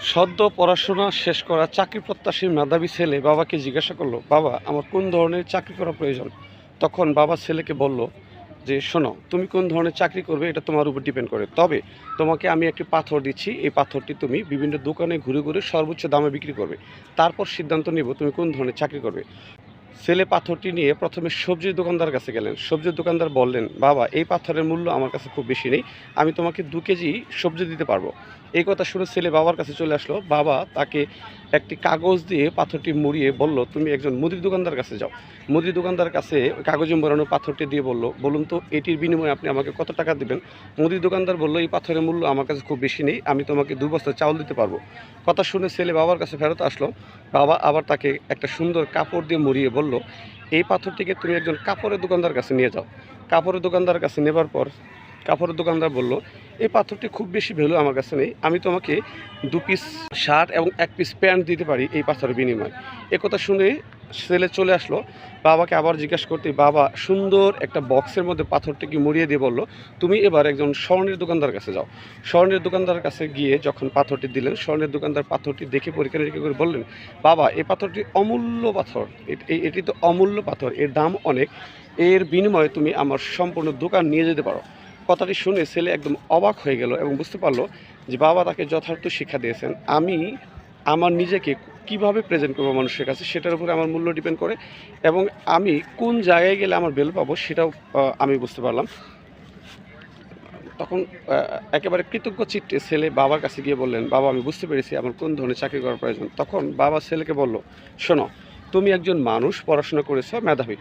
সদ্য পড়াশোনা শেষ করা চাকরি প্রত্যাশী মেধাবী ছেলে বাবাকে জিজ্ঞাসা করল, বাবা, আমার কোন ধরনের চাকরি করা প্রয়োজন? তখন বাবা ছেলেকে বলল যে, শোনো, তুমি কোন ধরনের চাকরি করবে এটা তোমার উপর ডিপেন্ড করে। তবে তোমাকে আমি একটি পাথর দিচ্ছি, এই পাথরটি তুমি বিভিন্ন দোকানে ঘুরে ঘুরে সর্বোচ্চ দামে বিক্রি করবে। তারপর সিদ্ধান্ত নেব তুমি কোন ধরনের চাকরি করবে। ছেলে পাথরটি নিয়ে প্রথমে সবজির দোকানদার কাছে গেলেন। সবজির দোকানদার বললেন, বাবা, এই পাথরের মূল্য আমার কাছে খুব বেশি নেই। আমি তোমাকে দু কেজি সবজি দিতে পারব। এই কথা শুনে ছেলে বাবার কাছে চলে আসলো। বাবা তাকে একটি কাগজ দিয়ে পাথরটি মুড়িয়ে বলল, তুমি একজন মুদির দোকানদার কাছে যাও। মুদির দোকানদার কাছে কাগজে মোড়ানো পাথরটি দিয়ে বলল, বলুন তো, এটির বিনিময়ে আপনি আমাকে কত টাকা দেবেন? মুদির দোকানদার বলল, এই পাথরের মূল্য আমার কাছে খুব বেশি নেই। আমি তোমাকে দু বস্তা চাউল দিতে পারব। কথা শুনে ছেলে বাবার কাছে ফেরত আসলো। বাবা আবার তাকে একটা সুন্দর কাপড় দিয়ে মুড়িয়ে বলল, এই পাথরটিকে তুমি একজন কাপড়ের দোকানদার কাছে নিয়ে যাও। কাপড়ের দোকানদার কাছে নেবার পর কাপড়ের দোকানদার বলল, এই পাথরটি খুব বেশি ভ্যালু আমার কাছে নেই। আমি তোমাকে দু পিস শার্ট এবং এক পিস প্যান্ট দিতে পারি এই পাথরের বিনিময়ে। একথা শুনে ছেলে চলে আসলো। বাবাকে আবার জিজ্ঞাসা করতে, বাবা, সুন্দর একটা বক্সের মধ্যে পাথরটিকে মুড়িয়ে দিয়ে বলল, তুমি এবার একজন স্বর্ণের দোকানদার কাছে যাও। স্বর্ণের দোকানদার কাছে গিয়ে যখন পাথরটি দিলেন, স্বর্ণের দোকানদার পাথরটি দেখে পরীক্ষা নিরীক্ষা করে বললেন, বাবা, এই পাথরটি অমূল্য পাথর। এটি তো অমূল্য পাথর। এর দাম অনেক। এর বিনিময়ে তুমি আমার সম্পূর্ণ দোকান নিয়ে যেতে পারো। কথাটি শুনে ছেলে একদম অবাক হয়ে গেল এবং বুঝতে পারল যে বাবা তাকে যথার্থ শিক্ষা দিয়েছেন। আমি আমার নিজেকে কীভাবে প্রেজেন্ট করব মানুষের কাছে, সেটার উপরে আমার মূল্য ডিপেন্ড করে এবং আমি কোন জায়গায় গেলে আমার বেল পাবো সেটাও আমি বুঝতে পারলাম। তখন একেবারে কৃতজ্ঞ চিত্তে ছেলে বাবার কাছে গিয়ে বললেন, বাবা, আমি বুঝতে পেরেছি আমার কোন ধরনের চাকরি করার প্রয়োজন। তখন বাবা ছেলেকে বলল, শোনো, তুমি একজন মানুষ, পড়াশোনা করেছ, মেধাবী।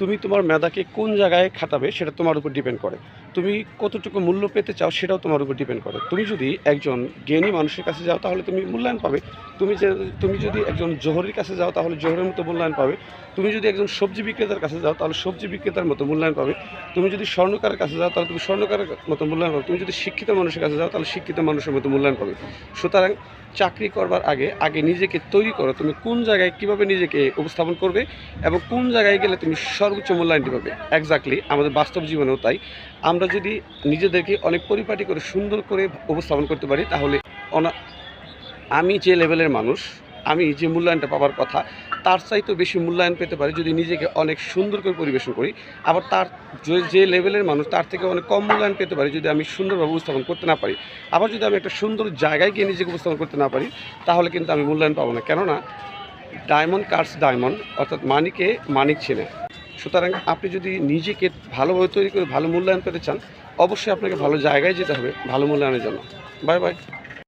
তুমি তোমার মেধাকে কোন জায়গায় খাটাবে সেটা তোমার উপর ডিপেন্ড করে। তুমি কতটুকু মূল্য পেতে চাও সেটাও তোমার উপর ডিপেন্ড করে। তুমি যদি একজন জ্ঞানী মানুষের কাছে যাও, তাহলে তুমি মূল্যায়ন পাবে। তুমি যে, তুমি যদি একজন জোহরের কাছে যাও, তাহলে জোহরের মতো মূল্যায়ন পাবে। তুমি যদি একজন সবজি বিক্রেতার কাছে যাও, তাহলে সবজি বিক্রেতার মতো মূল্যায়ন পাবে। তুমি যদি স্বর্ণকারের কাছে যাও, তাহলে তুমি স্বর্ণকারের মতো মূল্যায়ন পাবে। তুমি যদি শিক্ষিত মানুষের কাছে যাও, তাহলে শিক্ষিত মানুষের মতো মূল্যায়ন পাবে। সুতরাং চাকরি করবার আগে আগে নিজেকে তৈরি করো। তুমি কোন জায়গায় কীভাবে নিজেকে উপস্থাপন করবে এবং কোন জায়গায় গেলে তুমি সর্বোচ্চ মূল্যায়নটি পাবে? এক্স্যাক্টলি আমাদের বাস্তব জীবনেও তাই। আমরা যদি নিজেদেরকে অনেক পরিপাটি করে, সুন্দর করে উপস্থাপন করতে পারি, তাহলে আমি যে লেভেলের মানুষ, আমি যে মূল্যায়নটা পাবার কথা তার চাইতেও বেশি মূল্যায়ন পেতে পারি যদি নিজেকে অনেক সুন্দর করে পরিবেশন করি। আবার তার যে লেভেলের মানুষ, তার থেকে অনেক কম মূল্যায়ন পেতে পারি যদি আমি সুন্দরভাবে উপস্থাপন করতে না পারি। আবার যদি আমি একটা সুন্দর জায়গায় গিয়ে নিজেকে উপস্থাপন করতে না পারি, তাহলে কিন্তু আমি মূল্যায়ন পাবো না। কেননা ডায়মন্ড কার্স ডায়মন্ড অর্থাৎ মানিকে মানিক চেনে। সুতরাং আপনি যদি নিজেকে ভালোভাবে তৈরি করে ভালো মূল্যায়ন পেতে চান, অবশ্যই আপনাকে ভালো জায়গায় যেতে হবে, ভালো মূল্যায়নের জন্য। Bye bye